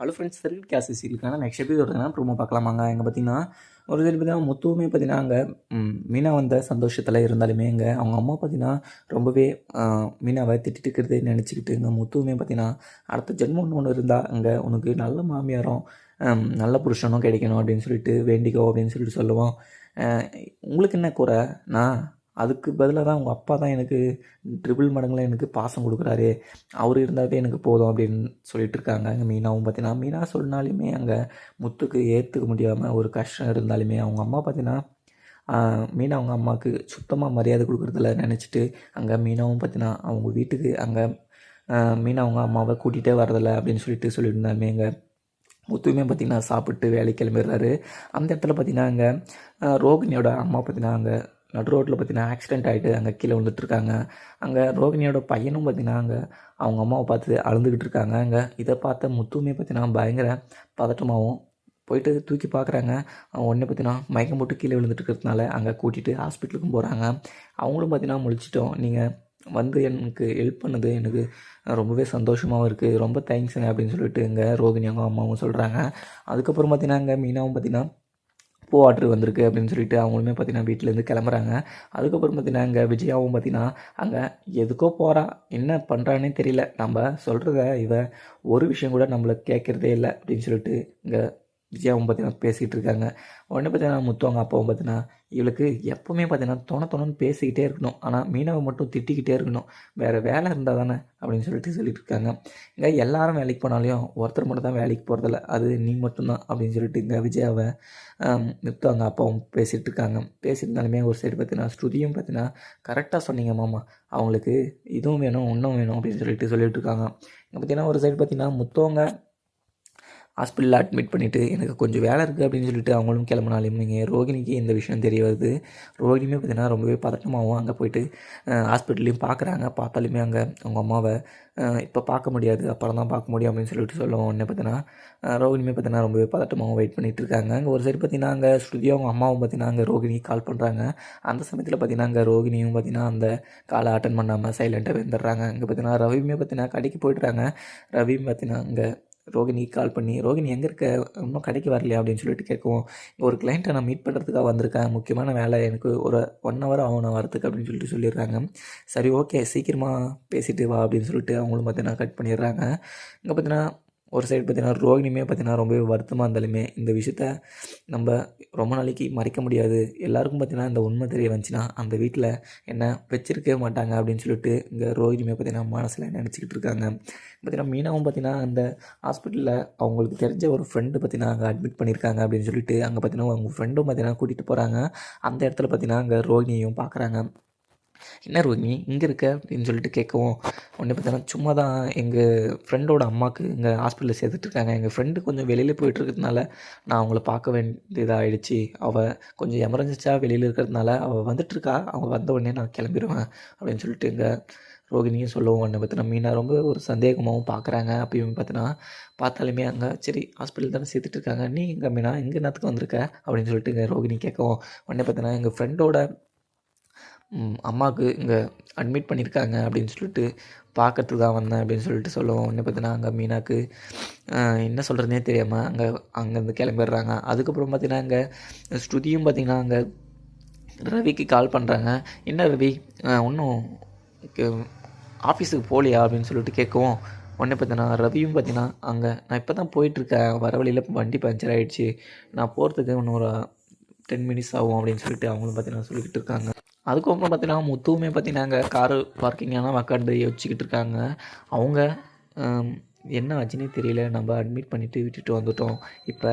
Hello friends circuit case சீரியலுக்கான next episode தான் promo பார்க்கலாமாங்க. எங்கே பார்த்தீங்கன்னா ஒரு சில பார்த்தீங்கன்னா முத்துவுமே பார்த்தீங்கன்னா அங்கே மீனா வந்த சந்தோஷத்தில் இருந்தாலுமே அங்கே அவங்க அம்மா பார்த்தீங்கன்னா ரொம்பவே மீனாவை திட்டிட்டு நினச்சிக்கிட்டு இங்கே முத்துவுமே பார்த்தீங்கன்னா அடுத்த ஜென்மம் ஒன்று இருந்தால் அங்கே உனக்கு நல்ல மாமியாரும் நல்ல புருஷனும் கிடைக்கணும் அப்படின்னு சொல்லிட்டு வேண்டிக்கோ அப்படின்னு சொல்லிட்டு சொல்லுவோம். உங்களுக்கு என்ன குறை நான் அதுக்கு பதிலாக தான் உங்கள் அப்பா தான் எனக்கு ட்ரிபிள் மடங்கில் எனக்கு பாசம் கொடுக்குறாரு. அவர் இருந்தாவே எனக்கு போதும் அப்படின்னு சொல்லிட்டு இருக்காங்க. அங்கே மீனாவும் பார்த்தீங்கன்னா மீனா சொன்னாலுமே அங்கே முத்துக்கு ஏற்றுக்க முடியாமல் ஒரு கஷ்டம் இருந்தாலுமே அவங்க அம்மா பார்த்தீங்கன்னா மீனா அவங்க அம்மாவுக்கு சுத்தமாக மரியாதை கொடுக்குறதில்ல நினச்சிட்டு அங்கே மீனாவும் பார்த்தீங்கன்னா அவங்க வீட்டுக்கு அங்கே மீனா அவங்க அம்மாவை கூட்டிகிட்டே வரதில்லை அப்படின்னு சொல்லிட்டு சொல்லியிருந்தாலுமே அங்கே முத்துவுமே பார்த்திங்கன்னா சாப்பிட்டு வேலைக்கு கிளம்பிடுறாரு. அந்த இடத்துல பார்த்திங்கன்னா அங்கே ரோகிணியோட அம்மா பார்த்திங்கன்னா அங்கே நடு ரோட்டில் பார்த்தீங்கன்னா ஆக்சிடென்ட் ஆகிட்டு அங்கே கீழே விழுந்துட்டுருக்காங்க. அங்கே ரோகிணியோட பையனும் பார்த்தீங்கன்னா அங்கே அவங்க அம்மாவை பார்த்து அழுதுகிட்டு இருக்காங்க அங்கே இதை பார்த்த முத்துவுமே பார்த்தீங்கன்னா பயங்கர பதட்டமாகவும் போயிட்டு தூக்கி பார்க்குறாங்க. உடனே பார்த்தீங்கன்னா மயக்கம் போட்டு கீழே விழுந்துட்டு இருக்கிறதுனால அங்கே கூட்டிகிட்டு ஹாஸ்பிட்டலுக்கும் போகிறாங்க அவங்களும் பார்த்தீங்கன்னா முழிச்சிட்டோம். நீங்கள் வந்து எனக்கு ஹெல்ப் பண்ணது எனக்கு ரொம்பவே சந்தோஷமாகவும் இருக்குது ரொம்ப தேங்க்ஸுங்க அப்படின்னு சொல்லிட்டு இங்கே ரோகிணி அவங்க அம்மாவும் சொல்கிறாங்க அதுக்கப்புறம் பார்த்தீங்கன்னா இங்கே மீனாவும் பார்த்தீங்கன்னா பூ ஆர்டர் வந்திருக்கு அப்படின்னு சொல்லிட்டு அவங்களுமே பார்த்தீங்கன்னா வீட்டிலேருந்து கிளம்புறாங்க. அதுக்கப்புறம் பார்த்தீங்கன்னா இங்கே விஜயாவும் பார்த்தீங்கன்னா அங்கே எதுக்கோ போகிறா என்ன பண்ணுறானே தெரியல. நம்ம சொல்கிறத இவன் ஒரு விஷயம் கூட நம்மளை கேட்குறதே இல்லை அப்படின்னு சொல்லிட்டு இங்கே விஜயாவும் பார்த்தீங்கன்னா பேசிகிட்டு இருக்காங்க. உடனே பார்த்தீங்கன்னா முத்துவங்க அப்பாவும் பார்த்தீங்கன்னா இவளுக்கு எப்போவுமே பார்த்தீங்கன்னா தொண தொணன்னு பேசிக்கிட்டே இருக்கணும். ஆனால் மீனவை மட்டும் திட்டிக்கிட்டே இருக்கணும். வேறு வேலை இருந்தால் தானே அப்படின்னு சொல்லிட்டு சொல்லிட்டு இருக்காங்க. இங்கே எல்லாரும் வேலைக்கு போனாலையும் ஒருத்தர் மட்டும் தான் வேலைக்கு போகிறதில்ல அது நீ மட்டும்தான் அப்படின்னு சொல்லிட்டு இங்கே விஜயாவை முத்துவங்க அப்பாவும் பேசிகிட்டு இருக்காங்க. பேசியிருந்தாலுமே ஒரு சைடு பார்த்தீங்கன்னா ஸ்ருதியும் பார்த்தீங்கன்னா கரெக்டாக சொன்னீங்க மாமா. அவங்களுக்கு இதுவும் வேணும் இன்னும் வேணும் அப்படின்னு சொல்லிட்டு சொல்லிட்டு இருக்காங்க. இங்கே பார்த்தீங்கன்னா ஒரு சைடு பார்த்தீங்கன்னா முத்தவங்க ஹாஸ்பிட்டலில் அட்மிட் பண்ணிவிட்டு எனக்கு கொஞ்சம் வேலை இருக்குது அப்படின்னு சொல்லிட்டு அவங்களும் கிளம்புனாலும் நீங்கள் ரோகிணிக்கு இந்த விஷயம் தெரிய வருது. ரோகிணியுமே பார்த்தீங்கன்னா ரொம்பவே பதட்டமாகவும் அங்கே போயிட்டு ஹாஸ்பிட்டல்லையும் பார்க்குறாங்க. பார்த்தாலுமே அங்கே அவங்க அம்மாவை இப்போ பார்க்க முடியாது அப்புறம் தான் பார்க்க முடியும் அப்படின்னு சொல்லிட்டு சொல்லுவோம் உடனே பார்த்தீங்கன்னா ரோகிணியுமே பார்த்தீங்கன்னா ரொம்பவே பதட்டமாகவும் வெயிட் பண்ணிகிட்டு இருக்காங்க. அங்கே ஒரு சைடு பார்த்தீங்கன்னா அங்கே ஸ்ருதியும் அவங்க அம்மாவும் பார்த்தீங்கன்னா அங்கே ரோகிணிக்கு கால் பண்ணுறாங்க. அந்த சமயத்தில் பார்த்தீங்கன்னா அங்கே ரோகிணியும் பார்த்தீங்கன்னா அந்த காலை அட்டன் பண்ணாமல் சைலண்ட்டாக வந்துடுறாங்க அங்கே பார்த்தீங்கன்னா ரவியுமே பார்த்தீங்கன்னா கடைக்கு போயிட்டுறாங்க ரவியும் பார்த்தீங்கன்னா அங்கே ரோகிணிக்கு கால் பண்ணி ரோகிணி எங்கே இருக்க? இன்னும் கடைக்கு வரலையா? அப்படின்னு சொல்லிட்டு கேட்கவும் ஒரு கிளைண்ட்டை நான் மீட் பண்ணுறதுக்காக வந்திருக்கேன். முக்கியமான வேலை எனக்கு ஒரு ஒன் ஹவர் ஆகணும் வரத்துக்கு வரதுக்கு அப்படின்னு சொல்லிட்டு சொல்லிடுறாங்க. சரி ஓகே சீக்கிரமாக பேசிட்டு வா அப்படின்னு சொல்லிட்டு அவங்களும் பார்த்தீங்கன்னா கட் பண்ணிடுறாங்க. இங்கே பார்த்தீங்கன்னா ஒரு சைடு பார்த்தீங்கன்னா ரோகிணியுமே பார்த்தீங்கன்னா ரொம்பவே வருத்தமாக இருந்தாலுமே இந்த விஷயத்த நம்ம ரொம்ப நாளைக்கு மறைக்க முடியாது. எல்லாருக்கும் பார்த்தீங்கன்னா இந்த உண்மை தெரிய வந்துச்சுன்னா அந்த வீட்டில் என்ன வச்சிருக்கவே மாட்டாங்க அப்படின்னு சொல்லிட்டு இங்கே ரோகிணியுமே பார்த்தீங்கன்னா மனசில் நினச்சிக்கிட்டு இருக்காங்க. பார்த்தீங்கன்னா மீனாவும் பார்த்தீங்கன்னா அந்த ஹாஸ்பிட்டலில் அவங்களுக்கு தெரிஞ்ச ஒரு ஃப்ரெண்டு பார்த்தீங்கன்னா அங்கே அட்மிட் பண்ணியிருக்காங்க அப்படின்னு சொல்லிட்டு அங்கே பார்த்தீங்கன்னா அவங்க ஃப்ரெண்டும் பார்த்தீங்கன்னா கூட்டிகிட்டு போகிறாங்க அந்த இடத்துல பார்த்தீங்கன்னா அங்கே ரோகிணியையும் பார்க்குறாங்க என்ன ரோகிணி இங்கே இருக்க அப்படின்னு சொல்லிட்டு கேட்கவும் உடனே பார்த்தீங்கன்னா சும்மா தான் எங்கள் ஃப்ரெண்டோட அம்மாவுக்கு இங்கே ஹாஸ்பிட்டலில் சேர்த்துட்ருக்காங்க எங்கள் ஃப்ரெண்டு கொஞ்சம் வெளியில் போயிட்டு இருக்கிறதுனால நான் அவங்கள பார்க்க வேண்டியதாகிடுச்சு அவள் கொஞ்சம் எமர்ஜென்சியாக வெளியில் இருக்கிறதுனால அவள் வந்துட்டுருக்கா. அவள் வந்த உடனே நான் கிளம்பிடுவேன் அப்படின்னு சொல்லிட்டு இங்கே ரோகிணியும் சொல்லுவோம் உடனே பார்த்தீங்கன்னா மீனா ரொம்ப ஒரு சந்தேகமாகவும் பார்க்குறாங்க. அப்பயும் பார்த்தினா பார்த்தாலுமே அங்கே சரி ஹாஸ்பிட்டல் தானே சேர்த்துட்டு இருக்காங்க நீ இங்கே மீனா இங்கே என்னத்துக்கு வந்திருக்க? அப்படின்னு சொல்லிட்டு இங்கே ரோகிணி கேட்கவும் உடனே பார்த்தினா எங்கள் ஃப்ரெண்டோட அம்மாவுக்கு இங்கே அட்மிட் பண்ணியிருக்காங்க அப்படின்னு சொல்லிட்டு பார்க்கறதுக்கு தான் வந்தேன் அப்படின்னு சொல்லிட்டு சொல்லுவோம். என்ன பார்த்தீங்கன்னா அங்கே மீனாக்கு என்ன சொல்கிறதுனே தெரியாமல் அங்கே அங்கேருந்து கிளம்பிடுறாங்க. அதுக்கப்புறம் பார்த்தீங்கன்னா அங்கே ஸ்ருதியும் பார்த்தீங்கன்னா அங்கே ரவிக்கு கால் பண்ணுறாங்க என்ன ரவி? ஒன்றும் ஆஃபீஸுக்கு போகலையா அப்படின்னு சொல்லிட்டு கேட்கவும் உடனே பார்த்தீங்கன்னா ரவியும் பார்த்தீங்கன்னா அங்கே நான் இப்போ தான் போயிட்டுருக்கேன். வர வழியில் வண்டி பஞ்சர் ஆகிடுச்சு நான் போகிறதுக்கு இன்னும் ஒரு டென் மினிட்ஸ் ஆகும் அப்படின்னு சொல்லிட்டு அவங்களும் பார்த்தீங்கன்னா சொல்லிக்கிட்டு இருக்காங்க. அதுக்கப்புறம் பார்த்தீங்கன்னா முத்துவுமே பார்த்தீங்கன்னா அங்கே காரு பார்க்கிங்கெல்லாம் உக்காந்து யோசிச்சுக்கிட்டு இருக்காங்க. அவங்க என்ன ஆச்சுன்னே தெரியல. நம்ம அட்மிட் பண்ணிவிட்டு விட்டுட்டு வந்துட்டோம். இப்போ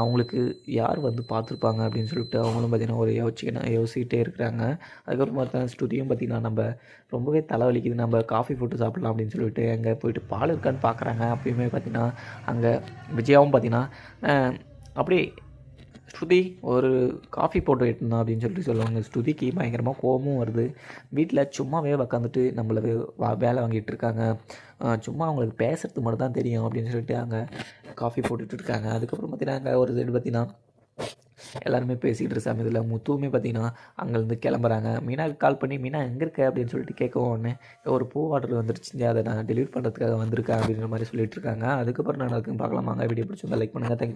அவங்களுக்கு யார் வந்து பார்த்துருப்பாங்க அப்படின்னு சொல்லிட்டு அவங்களும் பார்த்தீங்கன்னா ஒரு யோசிக்கணும் யோசிக்கிட்டே இருக்கிறாங்க. அதுக்கப்புறம் பார்த்தா ஸ்டுடியும் பார்த்திங்கன்னா நம்ம ரொம்பவே தலைவலிக்குது. நம்ம காஃபி போட்டு சாப்பிட்லாம் அப்படின்னு சொல்லிட்டு அங்கே போயிட்டு பால் இருக்கான்னு பார்க்குறாங்க. அப்பயுமே பார்த்திங்கன்னா அங்கே விஜயாவும் பார்த்திங்கன்னா அப்படியே ஸ்ருதி ஒரு காஃபி போட்டு எடுத்துனா அப்படின்னு சொல்லிட்டு சொல்லுவாங்க. ஸ்ருதிக்கு பயங்கரமாக கோபமும் வருது. வீட்டில் சும்மாவே உக்காந்துட்டு நம்மளை வா- வேலை வாங்கிட்டு இருக்காங்க. சும்மா அவங்களுக்கு பேசுறது மட்டும் தான் தெரியும் அப்படின்னு சொல்லிட்டு அங்கே காஃபி போட்டுட்டு இருக்காங்க. அதுக்கப்புறம் பார்த்தீங்கன்னா அங்கே ஒரு சைடு பார்த்தீங்கன்னா எல்லாருமே பேசிக்கிட்டு இருக்க சமயத்தில் முத்துவுமே பார்த்தீங்கன்னா அங்கேருந்து கிளம்புறாங்க. மீனாவுக்கு கால் பண்ணி மீனா எங்கே இருக்க? அப்படின்னு சொல்லிட்டு கேட்கவும் உடனே ஒரு பூ ஆர்டர் வந்துருச்சு. அதை நான் டெலிவரி பண்ணுறதுக்காக வந்திருக்கேன். அப்படின்ற மாதிரி சொல்லிட்டு இருக்காங்க. அதுக்கப்புறம் நான் நடக்குன்னு பார்க்கலாமாங்க. வீடியோ பிடிச்சிருந்தா லைக் பண்ணுங்கள் தேங்க்யூ